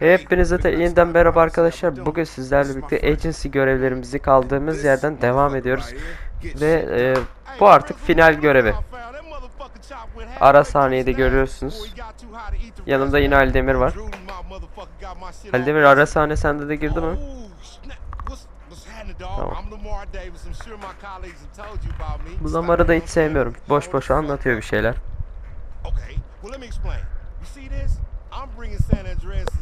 Hepinize de yeniden merhaba arkadaşlar. Bugün sizlerle birlikte agency görevlerimizi kaldığımız yerden devam ediyoruz. Ve e, bu artık final görevi. Ara sahneyi de görüyorsunuz. Yanımda yine Ali Demir var. Ali Demir ara sahne sende de girdi mi? Tamam. Bu zamanı da hiç sevmiyorum. Boş boş anlatıyor bir şeyler. I'm bringing San Andreas'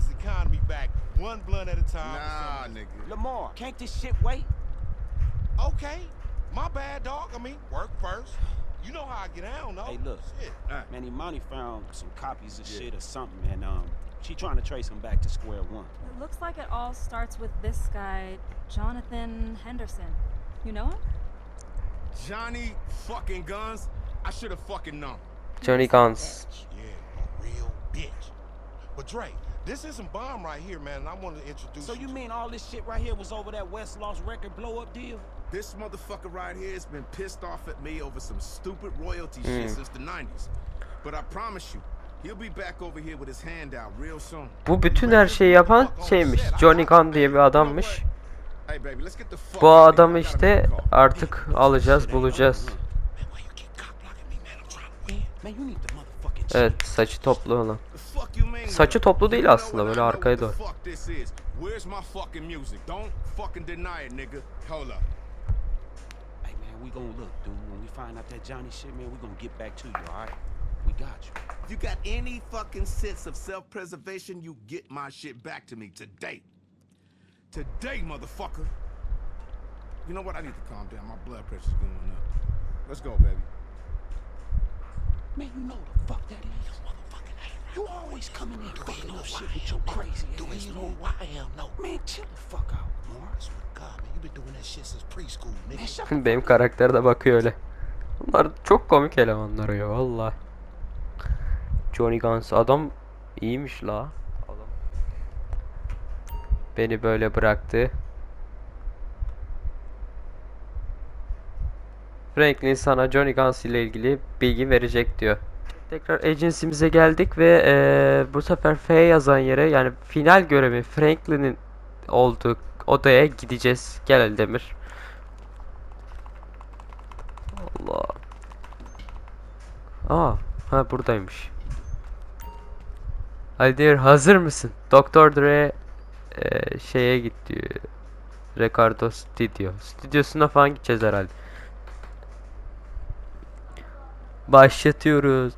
one blunt at a time. Nah, nigga. Lamar, can't this shit wait? Okay, my bad, dog. I mean, work first. You know how I get down, though. Hey, look. Shit. Man, Imani found some copies of shit or something, and um, she trying to trace him back to square one. It looks like it all starts with this guy, Jonathan Henderson. You know him? Johnny fucking guns. I should have fucking known. Johnny Guns. Yeah, a real bitch. But Dre, this isn't bomb right here, man. and I wanted to introduce So you to- mean all this shit right here was over that West Lost record blow up deal? This motherfucker right here has been pissed off at me over some stupid royalty shit since the 90s. But I promise you, he'll be back over here with his hand out real soon. Bu bütün her şeyi yapan şeymiş. Johnny Gunn diye bir adammış. Hey baby, let's get the fuck Bu out of here. adamı I gotta işte make a call. artık alacağız, bulacağız. Man, you to Evet, saçı toplu olan. The? Saçı toplu değil aslında, böyle arkaya doğru. fuck this is. Where's my fucking music? Don't fucking deny it, nigga. Hold up. Hey man, we gonna look, dude. When we find out that Johnny shit, man, we gonna get back to you, all right? We got you. If you got any fucking sense of self-preservation, you get my shit back to me today. Today, motherfucker. You know what? I need to calm down. My blood pressure's going up. Let's go, baby. Man, you know the fuck that is. You always coming in fucking up shit with your crazy Do ass. this know who I am, no. Man, chill the fuck out, to God, man, you been doing that shit since preschool, nigga. Benim karakter de bakıyor öyle. Bunlar çok komik elemanlar ya valla. Johnny Guns adam iyiymiş la. Adam. Beni böyle bıraktı. Franklin sana Johnny Guns ile ilgili bilgi verecek diyor. Tekrar agency'mize geldik ve eee, bu sefer F yazan yere yani final görevi Franklin'in olduğu odaya gideceğiz. Gel Eldemir. Allah. Aa, ha buradaymış. Haldir hazır mısın? Doktor Dre eee, şeye git diyor. Ricardo Studio. Stüdyosuna falan gideceğiz herhalde. Başlatıyoruz.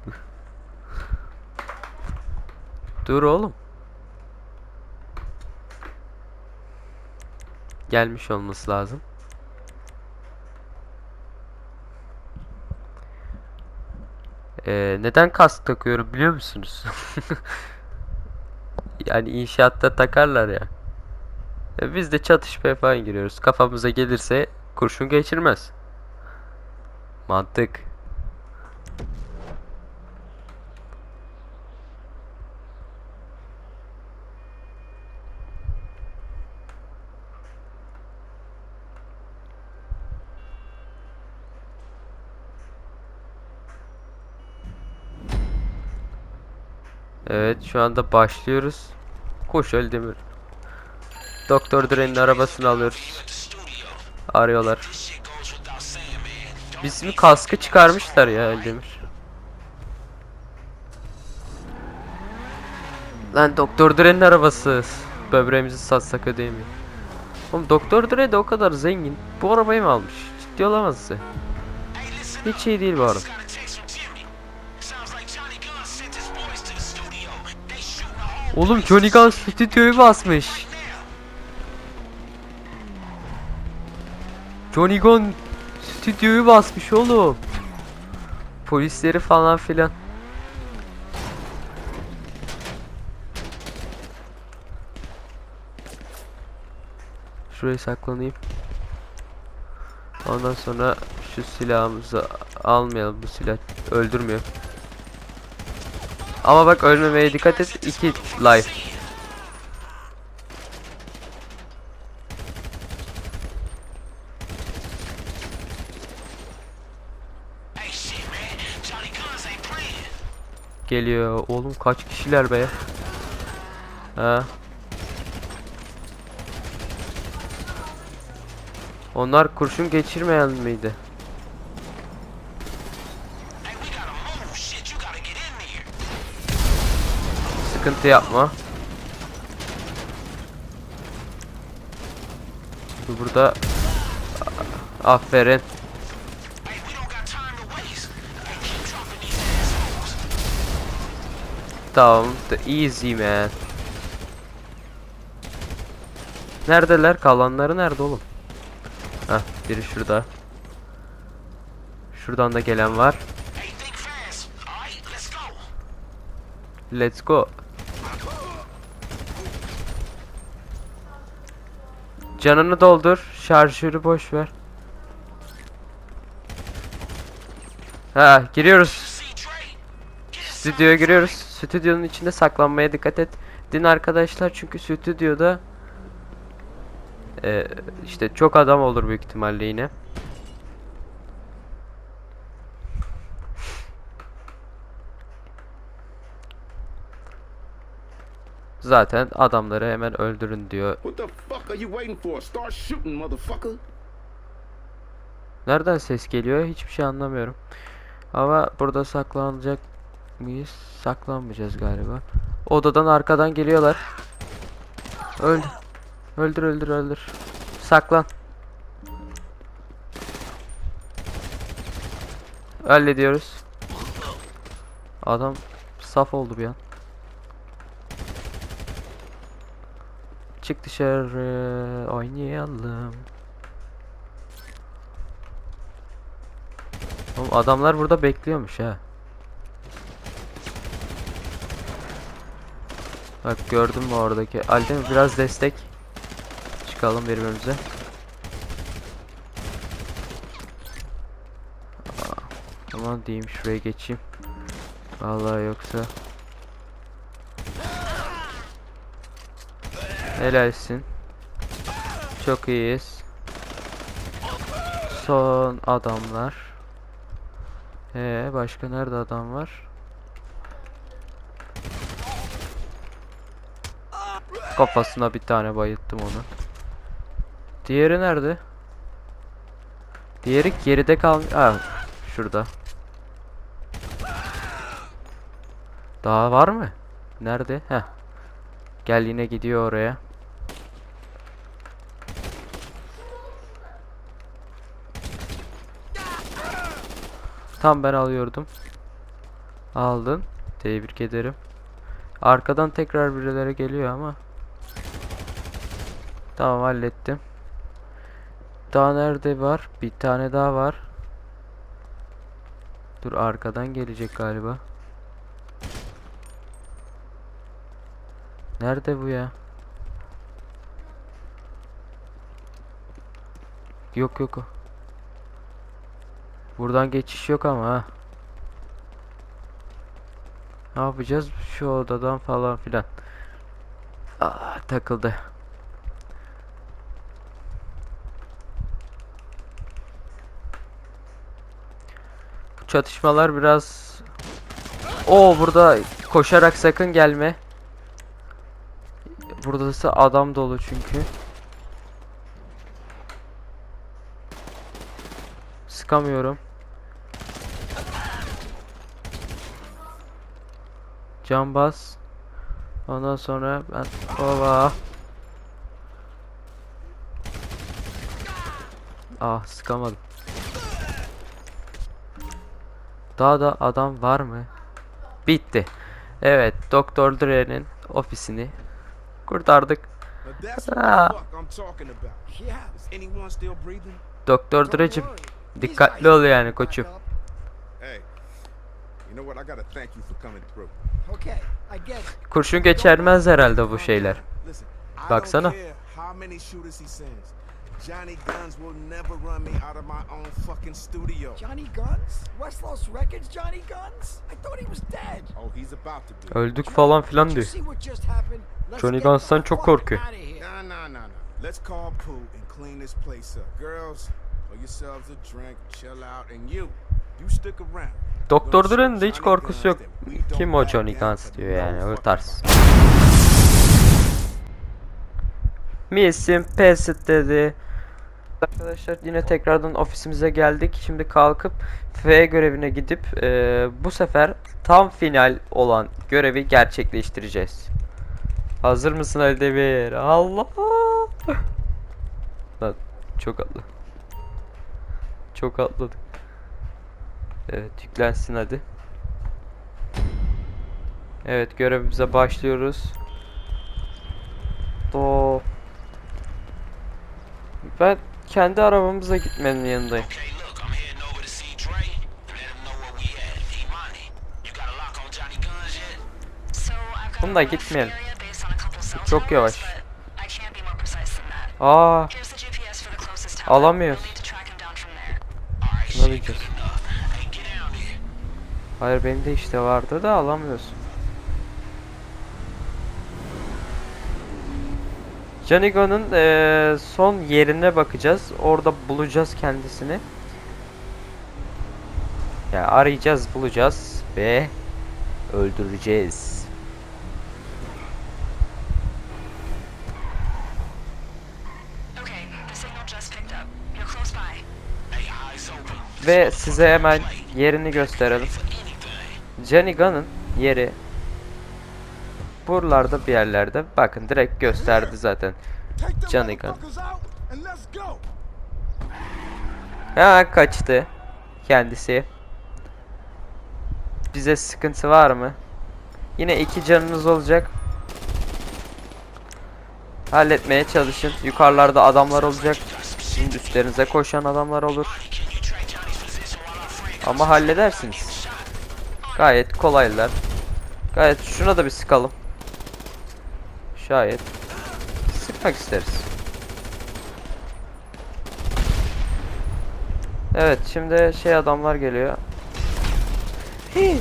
Dur oğlum. Gelmiş olması lazım. Ee, neden kask takıyorum biliyor musunuz? yani inşaatta takarlar ya. E, biz de çatışmaya falan giriyoruz. Kafamıza gelirse kurşun geçirmez. Mantık. Evet şu anda başlıyoruz. Koş Öldemir. Doktor Dre'nin arabasını alıyoruz. Arıyorlar. Bizim kaskı çıkarmışlar ya Öldemir. Lan Doktor Dre'nin arabası. Böbreğimizi satsak ödeyemiyor. Oğlum Doktor Dre de o kadar zengin. Bu arabayı mı almış? Ciddi olamazsın. Hiç iyi değil bu araba. Oğlum Johnny Gunn stüdyoyu basmış. Johnny Gunn stüdyoyu basmış oğlum. Polisleri falan filan. Şuraya saklanayım. Ondan sonra şu silahımızı almayalım. Bu silah öldürmüyor. Ama bak ölmemeye dikkat et. 2 life. Geliyor. Oğlum kaç kişiler be? Ha. Onlar kurşun geçirmeyen miydi? Sıkıntı yapma. Dur burada. Aferin. Tamam. The easy man. Neredeler? Kalanları nerede oğlum? Heh, biri şurada. Şuradan da gelen var. Let's go. Let's go. Canını doldur. Şarjörü boş ver. Ha, giriyoruz. Stüdyoya giriyoruz. Stüdyonun içinde saklanmaya dikkat et. Din arkadaşlar çünkü stüdyoda e, işte çok adam olur büyük ihtimalle yine. Zaten adamları hemen öldürün diyor. Nereden ses geliyor? Hiçbir şey anlamıyorum. Ama burada saklanacak mıyız? Saklanmayacağız galiba. Odadan arkadan geliyorlar. Öldür. Öldür öldür öldür. Saklan. Hallediyoruz. Adam saf oldu bir an. Çık dışarı oynayalım. Oğlum adamlar burada bekliyormuş ha. Bak gördün mü oradaki? Alden biraz destek. Çıkalım birbirimize. Aa, Aman diyeyim şuraya geçeyim. Vallahi yoksa. Helalsin. Çok iyiyiz. Son adamlar. Ee başka nerede adam var? Kafasına bir tane bayılttım onu. Diğeri nerede? Diğeri geride kal. Ha, şurada. Daha var mı? Nerede? Heh. Gel yine gidiyor oraya. Tam ben alıyordum. Aldın. Tebrik ederim. Arkadan tekrar birileri geliyor ama. Tamam hallettim. Daha nerede var? Bir tane daha var. Dur arkadan gelecek galiba. Nerede bu ya? Yok yok. Buradan geçiş yok ama ha. Ne yapacağız? Şu odadan falan filan. Aa, takıldı. Bu çatışmalar biraz... Oo burada koşarak sakın gelme. Burası adam dolu çünkü. Sıkamıyorum. Bas. Ondan sonra ben ova. Ah sıkamadım. Daha da adam var mı? Bitti. Evet, Doktor Dre'nin ofisini kurtardık. Ah. Doktor Dre'cim dikkatli ol yani koçum. Hey, you know what? I gotta thank you for coming through. Okay, I get it. Kurşun geçermez herhalde bu şeyler. Baksana. Johnny Guns will never run me out of my own fucking studio. Johnny Guns? West Los Records Johnny Guns? I thought he was dead. Oh, he's about to be. Öldük falan filan diyor. Johnny Guns'tan çok korkuyor. nah, nah, nah. Let's call Pooh and clean this place up. Girls, pour yourselves a drink, chill out, and you, you stick around. Doktor de hiç korkusu yok. Kim o Johnny Guns diyor yani o tarz. Missing Passed dedi. Arkadaşlar yine tekrardan ofisimize geldik. Şimdi kalkıp F görevine gidip eee, bu sefer tam final olan görevi gerçekleştireceğiz. Hazır mısın Ali Demir? Allah! Lan çok atlı. Çok atladık. Evet yüklensin hadi. Evet görevimize başlıyoruz. Do. Ben kendi arabamıza gitmenin yanındayım. Okay, look, I'm heading over to see Dre. Let him know where we at. E-Money, you got a lock on Johnny Guns yet? So I've got Bununla a rough gitmeyelim. Çok yavaş. Aa. Alamıyoruz. We'll need to track him down from there. Alright, Şuna shit, diyeceğiz. good enough. Hey, get down here. Hayır benim de işte vardı da alamıyorsun. Janigo'nun eee, son yerine bakacağız. Orada bulacağız kendisini. Ya arayacağız, bulacağız ve öldüreceğiz. Ve size hemen yerini gösterelim. Anything. Janigo'nun yeri buralarda bir yerlerde. Bakın direkt gösterdi zaten. Johnny gun. motherfuckers out and let's go. Hemen kaçtı kendisi. Bize sıkıntı var mı? Yine iki canınız olacak. Halletmeye çalışın. Yukarılarda adamlar olacak. Şimdi üstlerinize koşan adamlar olur. Ama halledersiniz. Gayet kolaylar. Gayet şuna da bir sıkalım. Şayet sıkmak isteriz. Evet şimdi şey adamlar geliyor. Hii.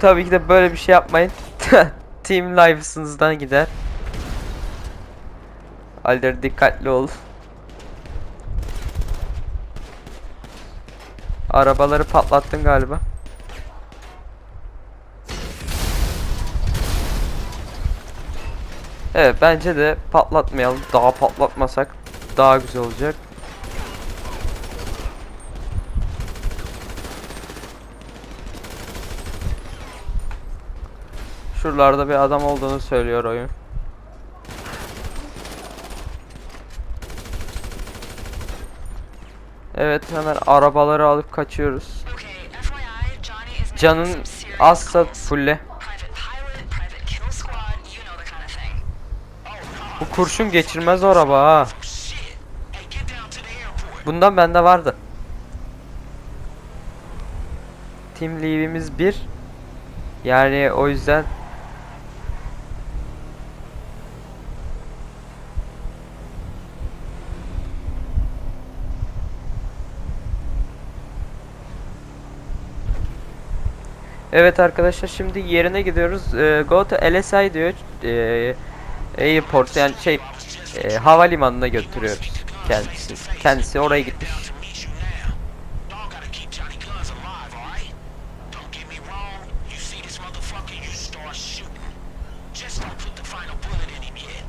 Tabii ki de böyle bir şey yapmayın. Team life'ınızdan gider. Alder dikkatli ol. Arabaları patlattın galiba. Evet bence de patlatmayalım. Daha patlatmasak daha güzel olacak. Şuralarda bir adam olduğunu söylüyor oyun. Evet hemen arabaları alıp kaçıyoruz. Canın azsa fulle. Bu kurşun geçirmez o araba ha. Bundan bende vardı. Team leave'imiz 1. Yani o yüzden Evet arkadaşlar şimdi yerine gidiyoruz. Ee, go to LSI diyor. Ee, airport yani şey e, havalimanına götürüyoruz kendisi. Kendisi oraya gitmiş. To meet you now. Dog gotta keep Johnny Guns alive, alright? Don't get me wrong. You see this motherfucker, you start shooting. Just don't put the final bullet in him yet.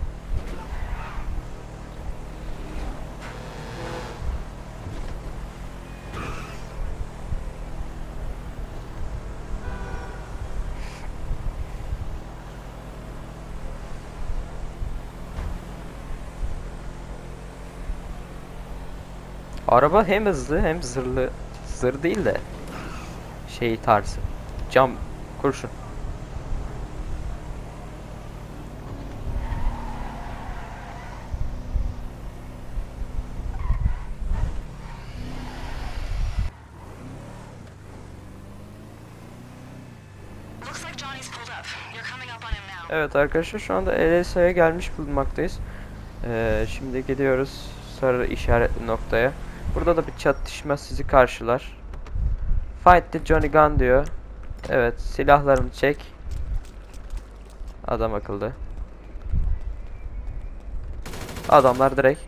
Araba hem hızlı hem zırhlı. Zırh değil de şey tarzı. Cam kurşun. Evet arkadaşlar şu anda LSA'ya gelmiş bulunmaktayız. Ee, şimdi gidiyoruz sarı işaretli noktaya. Burada da bir çatışma sizi karşılar. Fight the Johnny Gun diyor. Evet silahlarını çek. Adam akıllı. Adamlar direkt.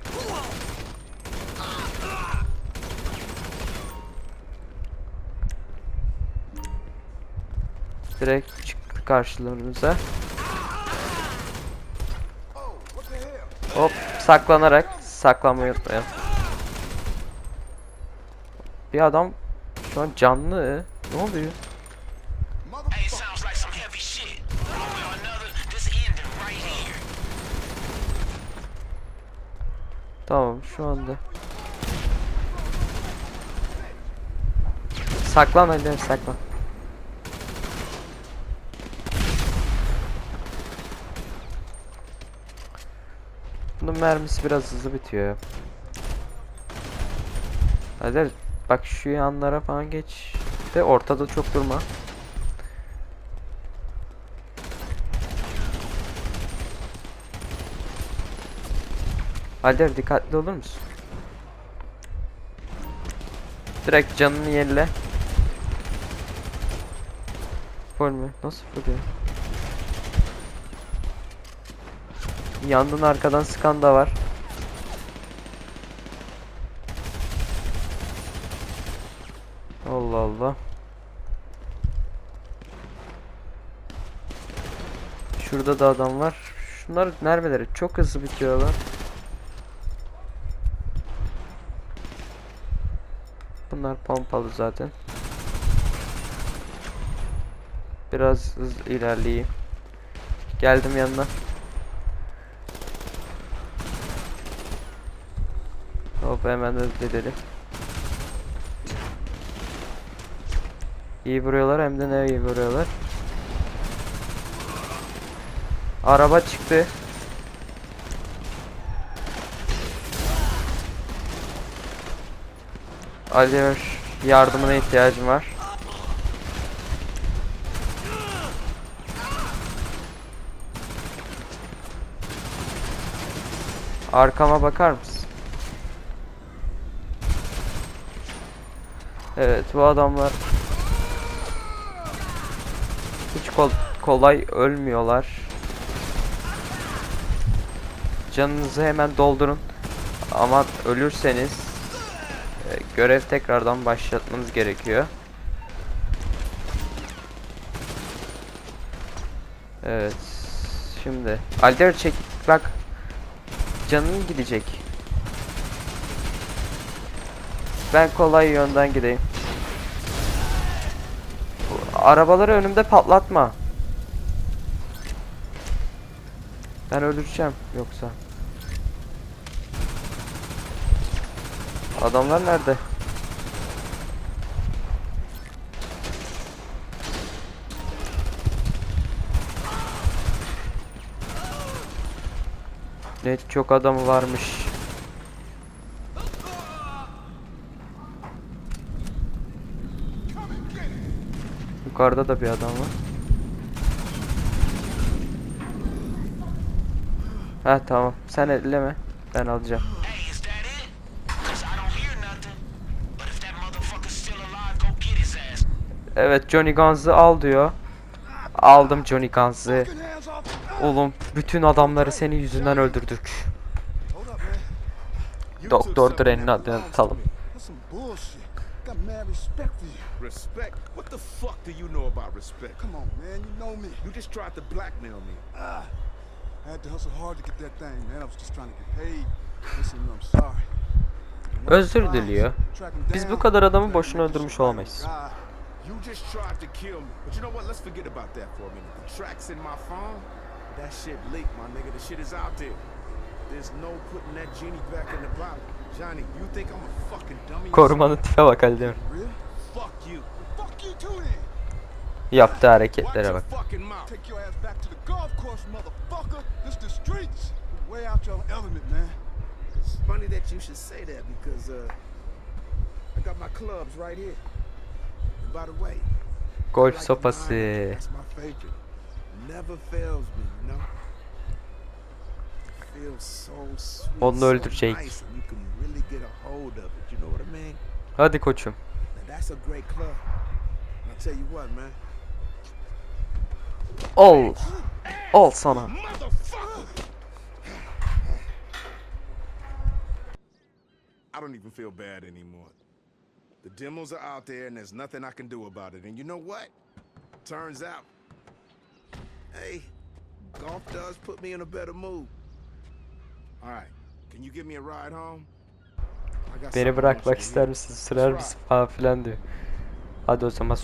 Direkt çıktı karşılarımıza. Hop saklanarak saklanmayı unutmayalım. Bir adam şu an canlı. Ne oluyor? Tamam şu anda. Saklan hadi saklan. Bunun mermisi biraz hızlı bitiyor. Hadi bak şu yanlara falan geç. De ortada çok durma. Alder dikkatli olur musun? Direkt canını yenile. Full mü? Nasıl full ya? Yandın arkadan sıkan da var. Allah Allah. Şurada da adam var. Şunlar mermileri çok hızlı bitiyorlar. Bunlar pompalı zaten. Biraz hız ilerleyeyim. Geldim yanına. Hop hemen ödedelim. İyi vuruyorlar hem de ne iyi vuruyorlar. Araba çıktı. Oliver yardımına ihtiyacım var. Arkama bakar mısın? Evet bu adamlar hiç kol- kolay ölmüyorlar. Canınızı hemen doldurun. Ama ölürseniz e, görev tekrardan başlatmanız gerekiyor. Evet. Şimdi Alder çek bak. Canın gidecek. Ben kolay yönden gideyim. Arabaları önümde patlatma. Ben öleceğim yoksa. Adamlar nerede? Ne çok adamı varmış. Yukarıda da bir adam var. Ha tamam. Sen elleme. Ben alacağım. Hey, is that it? Cause I don't hear nothing. But if that motherfucker's still alive, go get his ass. Evet Johnny Guns'ı al diyor. Aldım Johnny Guns'ı. Oğlum bütün adamları senin yüzünden öldürdük. Doktor Dre'nin adını atalım. respect for you. Respect? What the fuck do you know about respect? Come on, man. You know me. You just tried to blackmail me. Ah. I had to hustle hard to get that thing, man. I was just trying to get paid. Listen, I'm sorry. Özür diliyor. Biz bu kadar adamı boşuna öldürmüş olamayız. You just tried to kill me. But you know what? Let's forget about that for a minute. The tracks in my phone, that shit leaked, my nigga. The shit is out there. There's no putting that genie back in the bottle. Johnny, you think I'm a fucking dummy? or Korumanın tipe bak something? Real? Fuck you. Fuck you too then. Yaptığı hareketlere bak. Take your ass back to the golf course, motherfucker. This the streets. Way out your element, man. It's funny that you should say that because uh, I got my clubs right here. And by the way, Golf sopası. Onu öldürecek. Hadi koçum. Ol. Ol sana. I don't even feel bad anymore. The demos are out there and there's nothing I can do about it. And you know what? Turns out, hey, golf does put me in a better mood. All right, Can you give me a ride home? Beni bırakmak ister misin? Sürer misin falan filan diyor. Hadi o zaman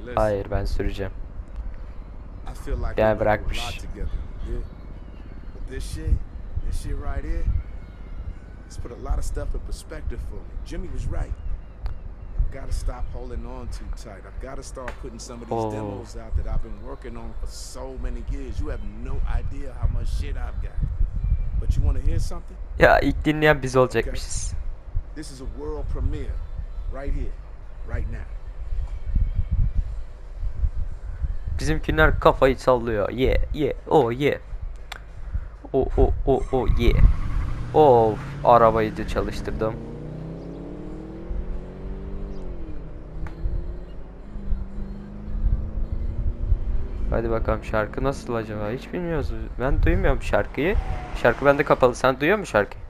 listen. Hayır ben süreceğim. I feel like Ya we went through a bırakmış. It's put a lot of stuff in perspective for me. Jimmy was right. I've gotta stop holding on too tight. I've gotta start putting some of these Oh. demos out that I've been working on for so many years. You have no idea how much shit I've got. But you wanna hear something? Ya ilk dinleyen biz olacakmışız. This is a world premiere. Right here. Right now. Bizimkiler kafayı sallıyor. Ye ye o ye. O o o o ye. Of arabayı da çalıştırdım. Hadi bakalım şarkı nasıl acaba? Hiç bilmiyoruz. Ben duymuyorum şarkıyı. Şarkı bende kapalı. Sen duyuyor musun şarkıyı?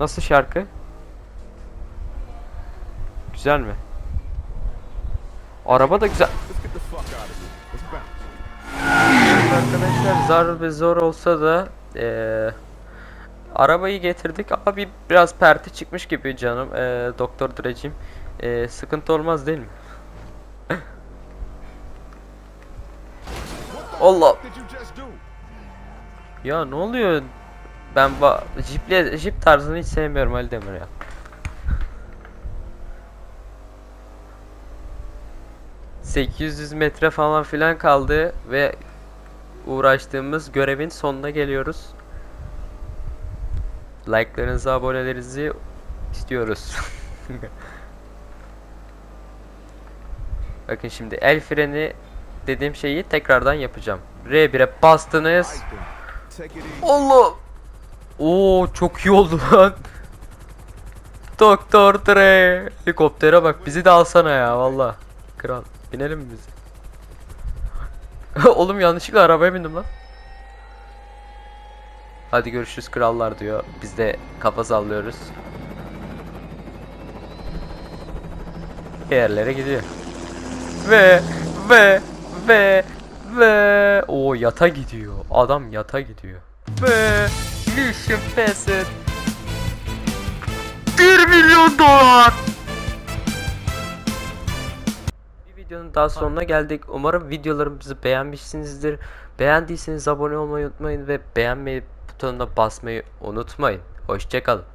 Nasıl şarkı? Güzel mi? Araba da güzel. Arkadaşlar zar ve zor olsa da eee, arabayı getirdik ama bir biraz perti çıkmış gibi canım eee, Doktor Drecim. Eee, sıkıntı olmaz değil mi? Allah ya ne oluyor? Ben ba jiple jip tarzını hiç sevmiyorum Ali Demir ya. ...800 metre falan filan kaldı ve uğraştığımız görevin sonuna geliyoruz. Like'larınızı, abonelerinizi istiyoruz. Bakın şimdi el freni dediğim şeyi tekrardan yapacağım. R1'e bastınız. Allah! Oo çok iyi oldu lan. Doktor Dre. Helikoptere bak bizi de alsana ya valla. Kral. Binelim mi biz? Oğlum yanlışlıkla arabaya bindim lan. Hadi görüşürüz krallar diyor. Biz de kafa sallıyoruz. Yerlere gidiyor. Ve ve ve ve o yata gidiyor. Adam yata gidiyor. Ve Mission Facet 1 milyon dolar. Videonun daha sonuna geldik. Umarım videolarımızı beğenmişsinizdir. Beğendiyseniz abone olmayı unutmayın ve beğenmeyi butonuna basmayı unutmayın. Hoşçakalın.